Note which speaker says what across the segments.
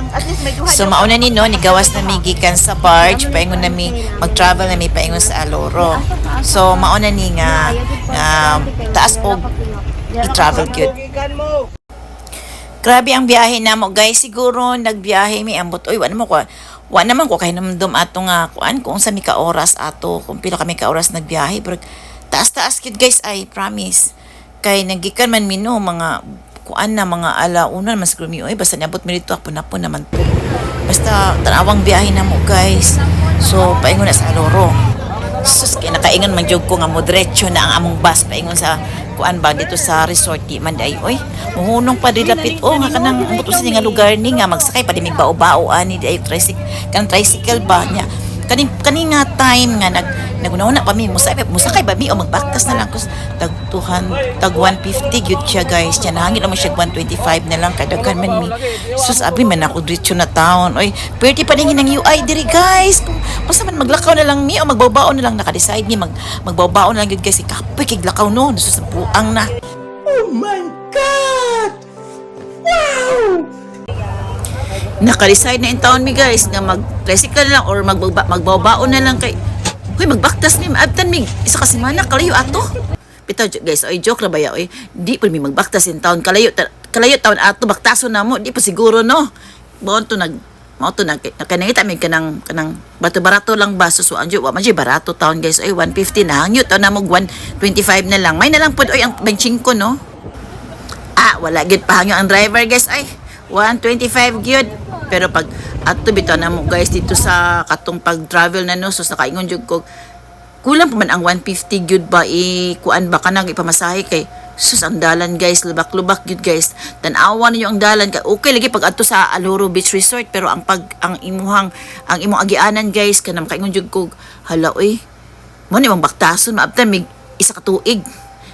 Speaker 1: bang at least may duha.
Speaker 2: So mauna ni no, ni gawas na mi gikan sa barge, paingon na mi mag-travel na mi paingon sa Aloro. So mauna ni nga um, taas og i-travel gyud. Grabe ang biyahe namo guys. Siguro nagbiyahe mi ambot. Uy, wala mo ko. Wa naman ko kay namdum ato nga kuan kung sa mi ka oras ato kung pila kami ka oras nagbiyahe pero taas-taas kid guys I promise. Kay nagikan man mi no mga kuan na mga alauna mas siguro mi oy basta niabot mi dito ako na po naman to. Basta tanawang biyahe na mo guys. So paingon na sa Aloro. Sus, kaya nakaingon man jud ko nga mo diretso na ang among bus paingon sa kuan ba dito sa resort di man day oy. Muhunong pa di lapit o nga kanang buto sa nga lugar ni nga magsakay pa di mig bao-bao ani di ay tricycle kan tricycle ba niya. Kani kani nga time nga nag nagunahuna pa mi musakay musakay ba mi o magbaktas na lang kus tag 200 tag 150 gyud siya guys. Siya nahangin naman siya 125 na lang kadaghan man mi. Sus abi man ako diretso na town. Oy, pwede pa dingin ng UI diri guys. Basta man maglakaw na lang mi o magbawbaon na lang naka-decide mi mag magbawbaon na lang gyud guys. Kapoy kay glakaw no. Sus buang na. Naka-decide na in town mi guys nga mag-tricycle na lang or magbaba, magbabaon na lang kay Hoy magbaktas ni maabtan mi isa ka semana kalayo ato. Bitaw guys, oy joke ra ba ya oy. Di pa mi magbaktas in town kalayo ta- kalayo taon ato baktaso na mo di pa siguro no. Bon to nag mao to nag kanangita mi kanang kanang bato barato lang ba so anjo wa man barato taon guys oy 150 na hangyo taon na mo 125 na lang. May na lang pod oy ang 25 no. Ah, wala gid pa hangyo ang driver guys ay 125 gyud. Pero pag ato bitaw na mo guys dito sa katong pag-travel na no so sa kaingon jud ko kulang pa man ang 150 gyud ba i kuan ba kanang ipamasahe kay sus ang dalan guys lubak-lubak gyud guys. Tan-awa ninyo ang dalan kay okay lagi pag adto sa Aloro Beach Resort pero ang pag ang imuhang ang imong agianan guys kanang kaingon jud ko hala oy mo ni mong baktason maabtan mig isa ka tuig.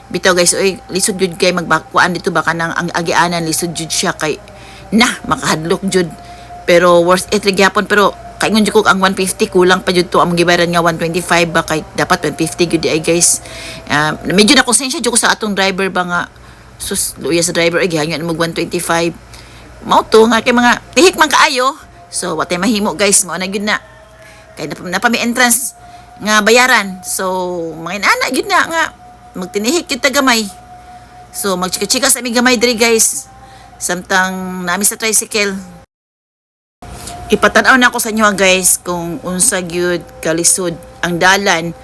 Speaker 2: Bitaw guys oy lisod jud kay magbakuan dito baka nang ang agianan lisod jud siya kay na makahadlok jud pero worth it gyapon. Pero kaingon jud ko ang 150 kulang pa jud to. Ang gibayaran nga 125 ba kay dapat 150 gyud ay guys. Um, medyo na konsensya jud ko sa atong driver ba nga. Sus luya sa driver ay gihangyo mo 125 mao to nga kay mga tihik man kaayo. So watay mahimo guys. Mao na gyud na. Kay napa, napa may entrance nga bayaran. So mga inana gyud na nga. Magtinihik gyud ta gamay. So magchika-chika sa aming gamay diri guys. Samtang nami sa tricycle ipatanaw na ako sa inyo guys kung unsa gyud kalisod ang dalan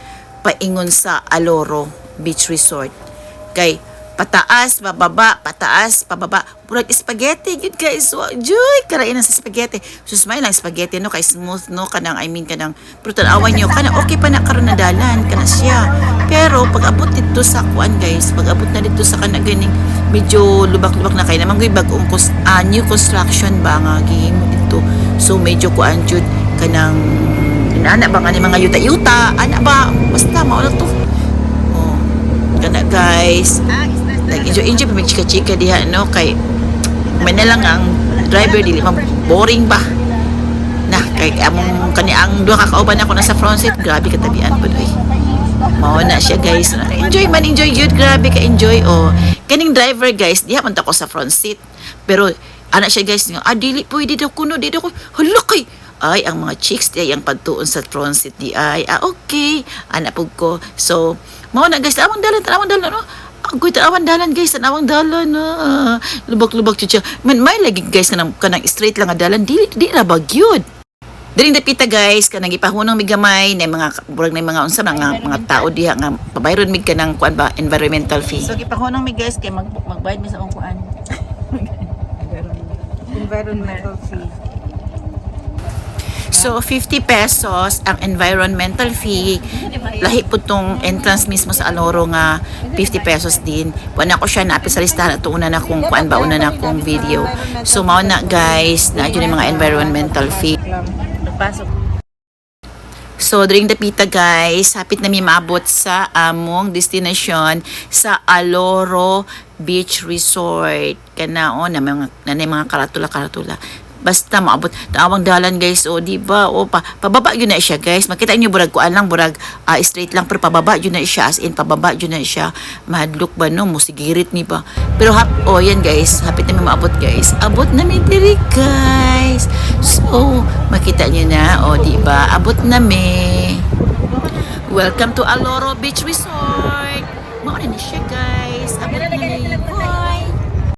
Speaker 2: paingon sa Aloro Beach Resort. Kay pataas pababa pataas pababa. Murag spaghetti gyud guys. Wa joy karain sa spaghetti. Susmay lang spaghetti no? Kay smooth no? Kanang I mean kanang pero tanawan nyo kanang okay pa na karon na dalan kana siya. Pero pag abot dito sa kuan guys pag abot na dito sa kana ganing medyo lubak-lubak na kay naman gyud bagong cons- ah, new construction ba nga gihimo dito so medyo kuan jud kanang ana ba nga ni mga yuta-yuta? Ana ba? Basta mao to. Oh kana guys. Nag-enjoy enjoy pa chika chika diha no? Kay may na lang ang driver dili man boring ba? Na kay among kani ang duha ka kauban ako nasa front seat grabe katabian pud oy. Mao na siya guys. Enjoy man enjoy yun grabe ka enjoy. Oh kaning driver guys diha man ta ko sa front seat. Pero ana siya guys nga ah dili pwede daw kuno dili ko hala ay ang mga chicks di ay ang pagtuon sa seat di ay ah okay ana pug ko so mao na guys among dalan among dalan no Agoy, tanawang dalan guys, tanawang dalan na. Lubak-lubak siya. Man, may lagi guys kanang, kanang straight lang nga dalan. Di, di na bagyod. Diring dapita guys, kanang ipahunong mi gamay na mga burag na mga unsa mga mga tao diha nga pabayron mig kanang kuan ba environmental fee. So gipahunong mi guys kay mag magbayad mi sa akong kuan.
Speaker 1: Environmental fee.
Speaker 2: So 50 pesos ang environmental fee. Lahi po tong entrance mismo sa Aloro nga 50 pesos din. Wala ko siya naapit sa listahan at una na kung kuan ba una na kong video. So mao na guys, na yun yung mga environmental fee. So, during the pita guys, hapit na mi maabot sa among destination sa Aloro Beach Resort. Kana o na mga na mga karatula-karatula. Basta maabot tawang dalan guys o di ba o pa pababa yun na siya guys makita niyo burag kuan lang burag ah, straight lang pero pababa yun na siya as in pababa yun na siya mahadlok ba no musigirit ni ba pero hap oh yan guys hapit na mi maabot guys abot na mi diri guys Oh, makita niyo na. O, di ba? Abot na me. Welcome to Aloro Beach Resort. Mao na siya,